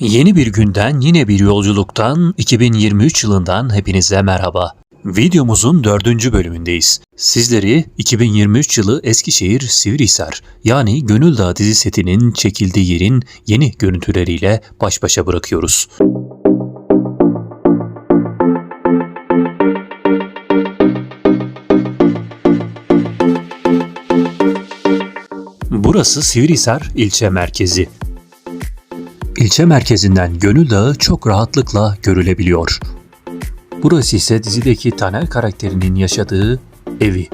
Yeni bir günden yine bir yolculuktan 2023 yılından hepinize merhaba. Videomuzun dördüncü bölümündeyiz. Sizleri 2023 yılı Eskişehir Sivrihisar yani Gönül Dağı dizi setinin çekildiği yerin yeni görüntüleriyle baş başa bırakıyoruz. Burası Sivrihisar ilçe merkezi. İlçe merkezinden Gönül Dağı çok rahatlıkla görülebiliyor. Burası ise dizideki Taner karakterinin yaşadığı evi.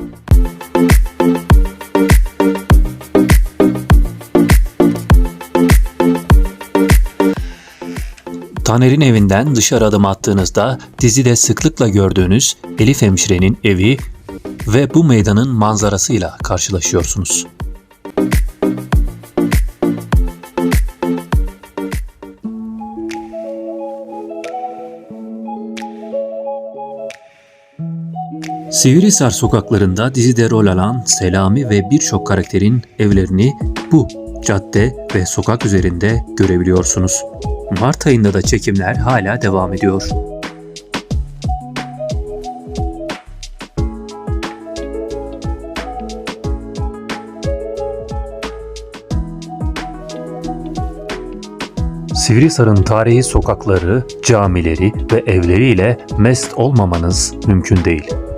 Taner'in evinden dışarı adım attığınızda dizide sıklıkla gördüğünüz Elif hemşirenin evi ve bu meydanın manzarasıyla karşılaşıyorsunuz. Sivrihisar sokaklarında dizide rol alan Selami ve birçok karakterin evlerini bu cadde ve sokak üzerinde görebiliyorsunuz. Mart ayında da çekimler hala devam ediyor. Sivrihisar'ın tarihi sokakları, camileri ve evleriyle mest olmamanız mümkün değil.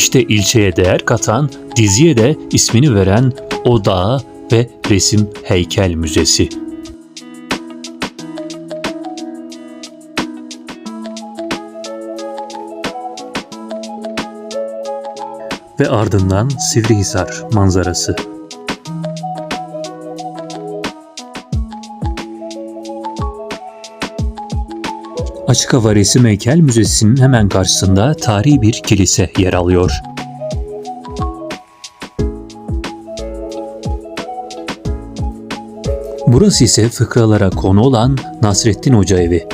İşte ilçeye değer katan, diziye de ismini veren o dağ ve resim heykel müzesi. Ve ardından Sivrihisar manzarası. Açık Hava Resim Heykel Müzesi'nin hemen karşısında tarihi bir kilise yer alıyor. Burası ise fıkralara konu olan Nasrettin Hoca evi.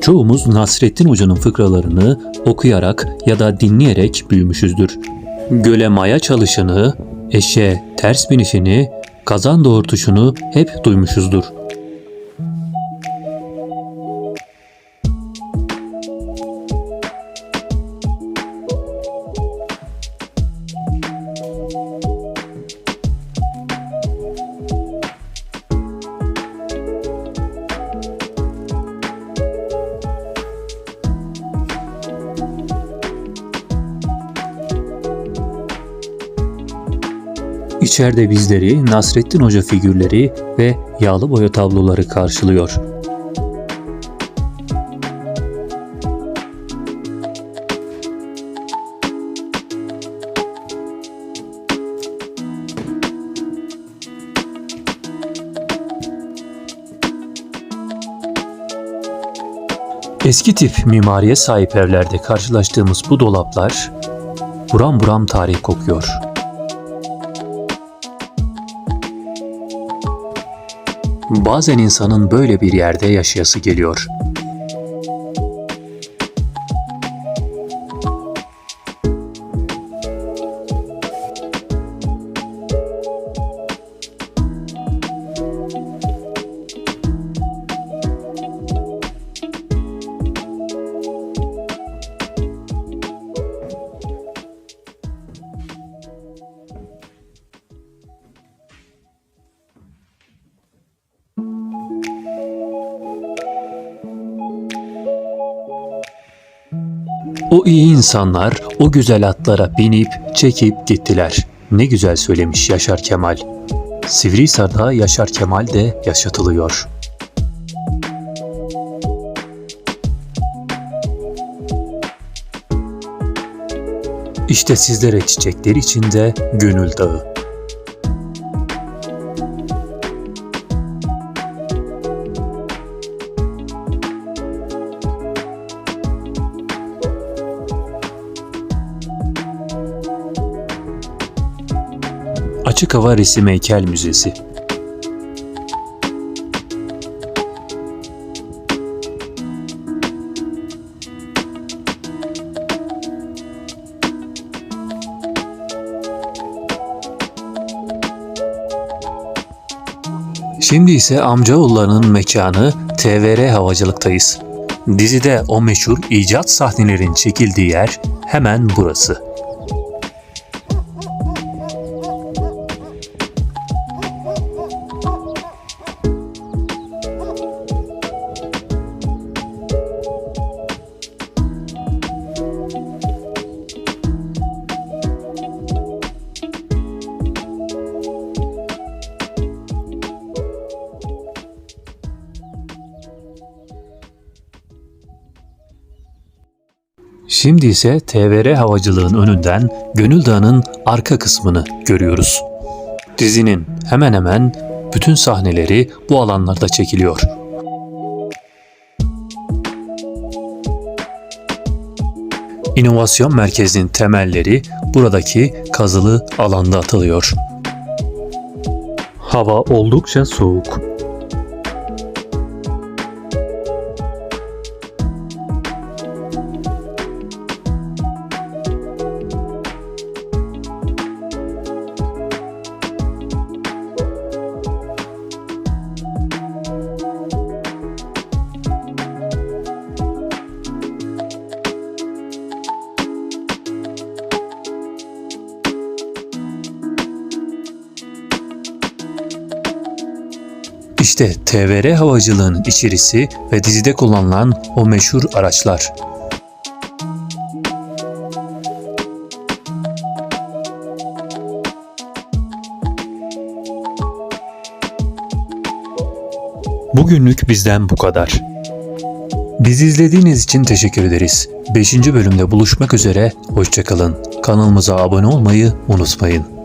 Çoğumuz Nasrettin Hoca'nın fıkralarını okuyarak ya da dinleyerek büyümüşüzdür. Göle maya çalışını, eşeğe ters binişini, kazan doğurtuşunu hep duymuşuzdur. İçeride bizleri Nasrettin Hoca figürleri ve yağlı boya tabloları karşılıyor. Eski tip mimariye sahip evlerde karşılaştığımız bu dolaplar buram buram tarih kokuyor. Bazen insanın böyle bir yerde yaşayası geliyor. O iyi insanlar o güzel atlara binip çekip gittiler. Ne güzel söylemiş Yaşar Kemal. Sivrihisar'da Yaşar Kemal de yaşatılıyor. İşte sizlere çiçekler içinde Gönül Dağı. Açık Hava Resim Heykel Müzesi Şimdi ise amcaoğullarının mekanı TVR Havacılık'tayız. Dizide o meşhur icat sahnelerinin çekildiği yer hemen burası. Şimdi ise TVR havacılığın önünden Gönül Dağı'nın arka kısmını görüyoruz. Dizinin hemen hemen bütün sahneleri bu alanlarda çekiliyor. İnovasyon merkezinin temelleri buradaki kazılı alanda atılıyor. Hava oldukça soğuk. İşte TVR havacılığın içerisi ve dizide kullanılan o meşhur araçlar. Bugünlük bizden bu kadar. Bizi izlediğiniz için teşekkür ederiz. 5. bölümde buluşmak üzere, hoşçakalın. Kanalımıza abone olmayı unutmayın.